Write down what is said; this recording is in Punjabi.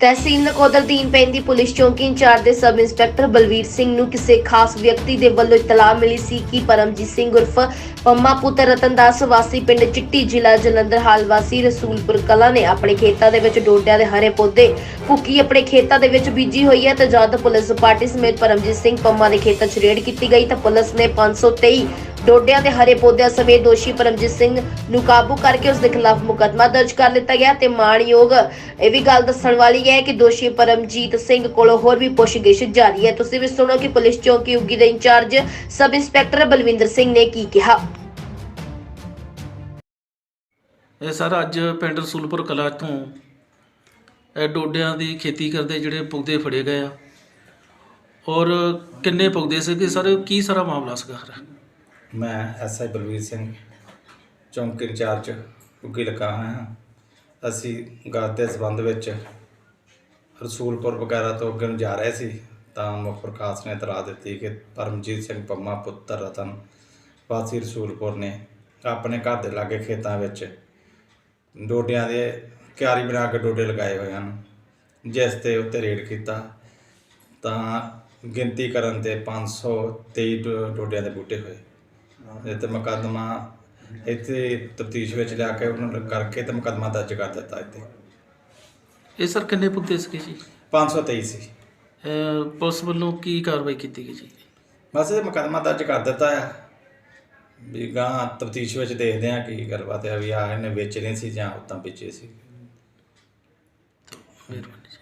ਤਹਿਸੀਲ ਨਕੋਦਰ ਦੀਨ ਪੈਂਦੀ ਪੁਲਿਸ ਚੌਂਕੀ ਇੰਚਾਰਜ ਦੇ ਸਬ ਇੰਸਪੈਕਟਰ ਬਲਵੀਰ ਸਿੰਘ ਨੂੰ ਕਿਸੇ ਖਾਸ ਵਿਅਕਤੀ ਦੇ ਵੱਲੋਂ ਇਤਲਾਹ ਮਿਲੀ ਸੀ ਕਿ ਪਰਮਜੀਤ ਸਿੰਘ ਉਰਫ ਪੰਮਾ ਪੁੱਤਰ ਰਤਨਦਾਸ ਵਾਸੀ ਪਿੰਡ ਚਿੱਟੀ ਜ਼ਿਲ੍ਹਾ ਜਲੰਧਰ ਹਾਲ ਵਾਸੀ ਰਸੂਲਪੁਰ ਕਲਾਂ ਨੇ ਆਪਣੇ ਖੇਤਾਂ ਦੇ ਵਿੱਚ ਡੋਡਿਆਂ ਦੇ ਹਰੇ ਪੌਦੇ ਭੁੱਕੀ ਆਪਣੇ ਖੇਤਾਂ ਦੇ ਵਿੱਚ ਬੀਜੀ ਹੋਈ ਹੈ। ਤੇ ਜਦ ਪੁਲਿਸ ਪਾਰਟੀ ਸਮੇਤ ਪਰਮਜੀਤ ਸਿੰਘ ਪੰਮਾ ਦੇ ਖੇਤਾਂ 'ਚ ਰੇਡ ਕੀਤੀ ਗਈ ਤਾਂ ਪੁਲਿਸ ਨੇ 523 ਡੋਡਿਆਂ ਦੇ ਹਰੇ ਪੌਦਿਆਂ ਸਮੇਤ ਦੋਸ਼ੀ ਪਰਮਜੀਤ ਸਿੰਘ ਨੂੰ ਕਾਬੂ ਕਰਕੇ ਉਸ ਦੇ ਖਿਲਾਫ ਮੁਕੱਦਮਾ ਦਰਜ ਕਰ ਲਿੱਤਾ ਗਿਆ ਤੇ ਮਾਣਯੋਗ ਇਹ ਵੀ ਗੱਲ ਦੱਸਣ ਵਾਲੀ ਹੈ ਕਿ ਦੋਸ਼ੀ ਪਰਮਜੀਤ ਸਿੰਘ ਕੋਲੋਂ ਹੋਰ ਵੀ ਪੁੱਛਗਿੱਛ ਜਾਰੀ ਹੈ। ਤੁਸੀਂ ਵੀ ਸੁਣੋ ਕਿ ਪੁਲਿਸ ਚੌਕੀ ਉਗੀ ਦੇ in-charge sub inspector Balwinder Singh ਨੇ ਕੀ ਕਿਹਾ। ਇਹ ਸਰ, ਅੱਜ ਪਿੰਡ ਰਸੂਲਪੁਰ ਕਲਾ ਤੋਂ ਇਹ ਡੋਡਿਆਂ ਦੀ ਖੇਤੀ ਕਰਦੇ ਜਿਹੜੇ ਪੁਗਦੇ ਫੜੇ ਗਏ ਆ। ਔਰ ਕਿੰਨੇ ਪੁਗਦੇ ਸੀਗੇ? ਸਰ, ਕੀ ਸਾਰਾ ਮਾਮਲਾ ਸੀਗਾ? ਸਰ ਮੈਂ ਐਸਆਈ ਬਲਵੀਰ ਸਿੰਘ, ਚੌਂਕੀ ਇੰਚਾਰਜ ਉੱਗੀ ਲਗਾ ਹਾਂ। ਅਸੀਂ ਗੱਲ ਦੇ ਸਬੰਧ ਵਿੱਚ ਰਸੂਲਪੁਰ ਵਗੈਰਾ ਤੋਂ ਅੱਗੇ ਨੂੰ ਜਾ ਰਹੇ ਸੀ, ਤਾਂ ਮੁਖਬਰ ਖਾਸ ਨੇ ਇਤਲਾਹ ਦਿੱਤੀ ਕਿ ਪਰਮਜੀਤ ਸਿੰਘ ਪੰਮਾ ਪੁੱਤਰ ਰਤਨ ਵਾਸੀ ਰਸੂਲਪੁਰ ਨੇ ਆਪਣੇ ਘਰ ਦੇ ਲਾਗੇ ਖੇਤਾਂ ਵਿੱਚ ਡੋਡਿਆਂ ਦੇ ਕਿਆਰੀ ਬਣਾ ਕੇ ਡੋਡੇ ਲਗਾਏ ਹੋਏ ਹਨ। ਜਿਸ ਤੇ ਉੱਤੇ ਰੇਡ ਕੀਤਾ, ਤਾਂ ਗਿਣਤੀ ਕਰਨ ਤੇ 523 ਡੋ- ਡੋਡਿਆਂ ਦੇ ਬੂਟੇ ਹੋਏ। ਇਹ ਤੇ ਮੁਕੱਦਮਾ ਇੱਥੇ ਤਫਤੀਸ਼ ਵਿੱਚ ਲਿਆ ਕੇ ਉਹਨਾਂ ਨੂੰ ਕਰਕੇ ਤੇ ਮੁਕੱਦਮਾ ਦਰਜ ਕਰ ਦਿੱਤਾ ਇੱਥੇ। ਇਹ ਸਰ ਕਿੰਨੇ ਪੁਗਦੇ ਸੀਗੇ ਜੀ? 523 ਸੀ ਇਹ ਪੁਲਿਸ ਵੱਲੋਂ ਕੀ ਕਾਰਵਾਈ ਕੀਤੀ ਗਈ ਜੀ? ਬਸ ਇਹ ਮੁਕੱਦਮਾ ਦਰਜ ਕਰ ਦਿੱਤਾ ਆ। ਵੀ ਗਾਂ ਤਫਤੀਸ਼ ਵਿੱਚ ਦੇਖਦੇ ਆ ਕੀ ਗੱਲਬਾਤ ਹੈ ਵੀ ਆ ਇਹਨੇ ਵੇਚਣੇ ਸੀ ਜਾਂ ਉਤਾਂ ਵੇਚੇ ਸੀ। ਮਿਹਰਬਾਨੀ